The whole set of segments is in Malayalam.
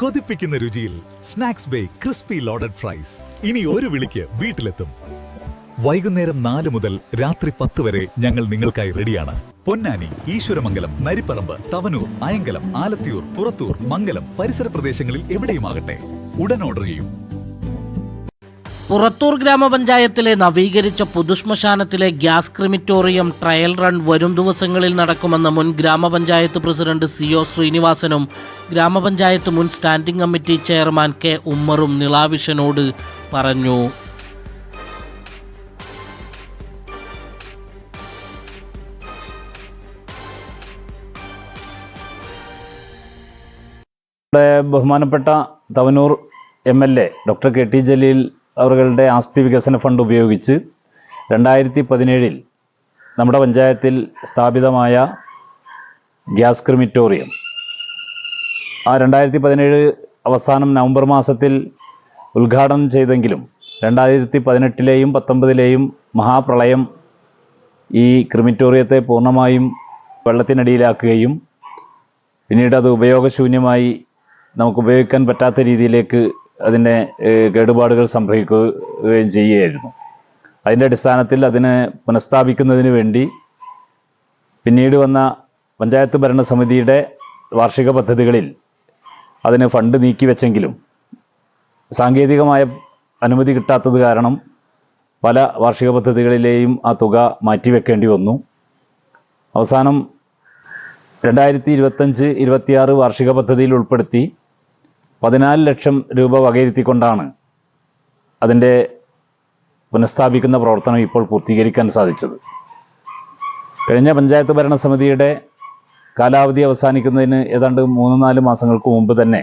കൊതിപ്പിക്കുന്ന രുചിയിൽ snacks bay crispy loaded fries. ഇനി ഒരു വിളിക്ക് വീട്ടിലെത്തും. വൈകുന്നേരം നാല് മുതൽ രാത്രി പത്ത് വരെ ഞങ്ങൾ നിങ്ങൾക്കായി റെഡിയാണ്. പൊന്നാനി ഈശ്വരമംഗലം നരിപ്പറമ്പ് തവനൂർ അയങ്കലം ആലത്തിയൂർ പുറത്തൂർ മംഗലം പരിസര പ്രദേശങ്ങളിൽ എവിടെയുമാകട്ടെ. ഉടൻ ഓർഡർ ചെയ്യൂ. പുറത്തൂർ ഗ്രാമപഞ്ചായത്തിലെ നവീകരിച്ച പൊതുശ്മശാനത്തിലെ ഗ്യാസ് ക്രിമിറ്റോറിയം ട്രയൽ റൺ വരും ദിവസങ്ങളിൽ നടക്കുമെന്ന് മുൻ ഗ്രാമപഞ്ചായത്ത് പ്രസിഡന്റ് സി ഒ ശ്രീനിവാസനും ഗ്രാമപഞ്ചായത്ത് മുൻ സ്റ്റാൻഡിംഗ് കമ്മിറ്റി ചെയർമാൻ കെ ഉമ്മറും നിളാവിഷനോട് പറഞ്ഞു. ബഹുമാനപ്പെട്ട Thavanur M L A doctor K T Jaleel അവരുടെ ആസ്തി വികസന ഫണ്ട് ഉപയോഗിച്ച് രണ്ടായിരത്തി പതിനേഴിൽ നമ്മുടെ പഞ്ചായത്തിൽ സ്ഥാപിതമായ ഗ്യാസ് ക്രിമിറ്റോറിയം. ആ രണ്ടായിരത്തി പതിനേഴ് അവസാനം നവംബർ മാസത്തിൽ ഉദ്ഘാടനം ചെയ്തെങ്കിലും രണ്ടായിരത്തി പതിനെട്ടിലെയും പത്തൊമ്പതിലെയും മഹാപ്രളയം ഈ ക്രിമിറ്റോറിയത്തെ പൂർണമായും വെള്ളത്തിനടിയിലാക്കുകയും പിന്നീട് അത് ഉപയോഗശൂന്യമായി നമുക്ക് ഉപയോഗിക്കാൻ പറ്റാത്ത രീതിയിലേക്ക് ഏഹ്, കേടുപാടുകൾ സംഭവിക്കുകയും ചെയ്യുകയായിരുന്നു. അതിന്റെ അടിസ്ഥാനത്തിൽ അതിനെ പുനഃസ്ഥാപിക്കുന്നതിന് വേണ്ടി പിന്നീട് വന്ന പഞ്ചായത്ത് ഭരണസമിതിയുടെ വാർഷിക പദ്ധതികളിൽ അതിന് ഫണ്ട് നീക്കിവെച്ചെങ്കിലും സാങ്കേതികമായ അനുമതി കിട്ടാത്തത് കാരണം പല വാർഷിക പദ്ധതികളിലെയും ആ തുക മാറ്റിവെക്കേണ്ടി വന്നു. അവസാനം രണ്ടായിരത്തി ഇരുപത്തഞ്ച് ഇരുപത്തിയാറ് വാർഷിക പദ്ധതിയിൽ ഉൾപ്പെടുത്തി പതിനാല് ലക്ഷം രൂപ വകയിരുത്തിക്കൊണ്ടാണ് അതിന്റെ പുനഃസ്ഥാപിക്കുന്ന പ്രവർത്തനം ഇപ്പോൾ പൂർത്തീകരിക്കാൻ സാധിച്ചത്. കഴിഞ്ഞ പഞ്ചായത്ത് ഭരണസമിതിയുടെ കാലാവധി അവസാനിക്കുന്നതിന് ഏതാണ്ട് മൂന്ന് നാല് മാസങ്ങൾക്ക് മുമ്പ് തന്നെ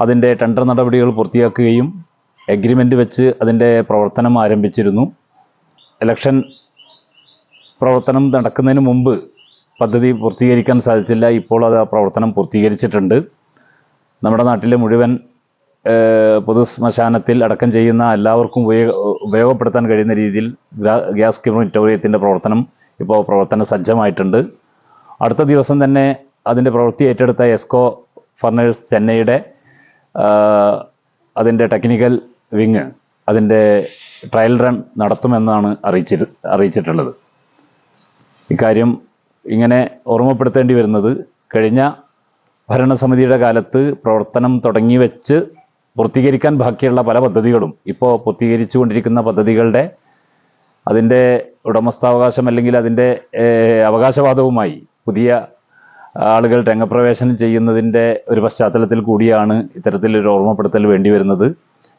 അതിന്റെ ടെൻഡർ നടപടികൾ പൂർത്തിയാക്കുകയും എഗ്രിമെന്റ് വെച്ച് അതിന്റെ പ്രവർത്തനം ആരംഭിച്ചിരുന്നു. ഇലക്ഷൻ പ്രവർത്തനം നടക്കുന്നതിന് മുമ്പ് പദ്ധതി പൂർത്തീകരിക്കാൻ സാധിച്ചില്ല. ഇപ്പോൾ അത് ആ പ്രവർത്തനം പൂർത്തീകരിച്ചിട്ടുണ്ട്. നമ്മുടെ നാട്ടിലെ മുഴുവൻ ഏഹ്, പൊതു ശ്മശാനത്തിൽ അടക്കം ചെയ്യുന്ന എല്ലാവർക്കും ഉപയോഗ ഉപയോഗപ്പെടുത്താൻ കഴിയുന്ന രീതിയിൽ ഗ്യാസ് ക്രിമിറ്റോറിയത്തിന്റെ പ്രവർത്തനം ഇപ്പോൾ പ്രവർത്തന സജ്ജമായിട്ടുണ്ട്. അടുത്ത ദിവസം തന്നെ അതിന്റെ പ്രവൃത്തി ഏറ്റെടുത്ത എസ്കോ ഫർണേഴ്സ് ചെന്നൈയുടെ അതിന്റെ ടെക്നിക്കൽ വിങ് അതിന്റെ ട്രയൽ റൺ നടത്തുമെന്നാണ് അറിയിച്ചി അറിയിച്ചിട്ടുള്ളത്. ഇക്കാര്യം ഇങ്ങനെ ഓർമ്മപ്പെടുത്തേണ്ടി വരുന്നത് കഴിഞ്ഞ ഭരണസമിതിയുടെ കാലത്ത് പ്രവർത്തനം തുടങ്ങി വെച്ച് പൂർത്തീകരിക്കാൻ ബാക്കിയുള്ള പല പദ്ധതികളും ഇപ്പോൾ പൂർത്തീകരിച്ചു കൊണ്ടിരിക്കുന്ന പദ്ധതികളുടെ അതിന്റെ ഉടമസ്ഥാവകാശം അല്ലെങ്കിൽ അതിന്റെ അവകാശവാദവുമായി പുതിയ ആളുകൾ രംഗപ്രവേശനം ചെയ്യുന്നതിന്റെ ഒരു പശ്ചാത്തലത്തിൽ കൂടിയാണ് ഇത്തരത്തിലൊരു ഓർമ്മപ്പെടുത്തൽ വേണ്ടി വരുന്നത്.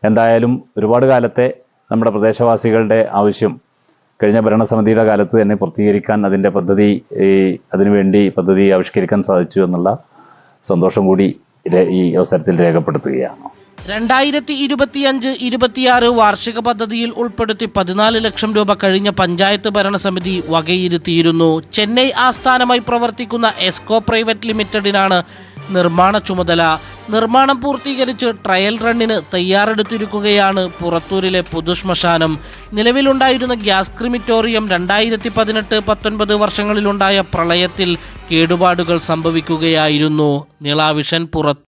എന്തായാലും ഒരുപാട് കാലത്തെ നമ്മുടെ പ്രദേശവാസികളുടെ ആവശ്യം കഴിഞ്ഞ ഭരണസമിതിയുടെ കാലത്ത് തന്നെ പൂർത്തീകരിക്കാൻ അതിന്റെ പദ്ധതി അതിനുവേണ്ടി പദ്ധതി ആവിഷ്കരിക്കാൻ സാധിച്ചു എന്നുള്ള സന്തോഷം കൂടി ഈ അവസരത്തിൽ രേഖപ്പെടുത്തുകയാണ്. രണ്ടായിരത്തി ഇരുപത്തിയഞ്ച് ഇരുപത്തിയാറ് വാർഷിക പദ്ധതിയിൽ ഉൾപ്പെടുത്തി പതിനാല് ലക്ഷം രൂപ കഴിഞ്ഞ പഞ്ചായത്ത് ഭരണസമിതി വകയിരുത്തിയിരുന്നു. ചെന്നൈ ആസ്ഥാനമായി പ്രവർത്തിക്കുന്ന എസ്കോ പ്രൈവറ്റ് ലിമിറ്റഡിനാണ് നിർമ്മാണ ചുമതല. നിർമ്മാണം പൂർത്തീകരിച്ച് ട്രയൽ റണ്ണിന് തയ്യാറെടുത്തിരിക്കുകയാണ് പുറത്തൂരിലെ പൊതുശ്മശാനം. നിലവിലുണ്ടായിരുന്ന ഗ്യാസ് ക്രിമിറ്റോറിയം രണ്ടായിരത്തി പതിനെട്ട് പത്തൊൻപത് വർഷങ്ങളിലുണ്ടായ പ്രളയത്തിൽ കേടുപാടുകൾ സംഭവിക്കുകയായിരുന്നു. നിളാവിഷൻ പുറത്ത്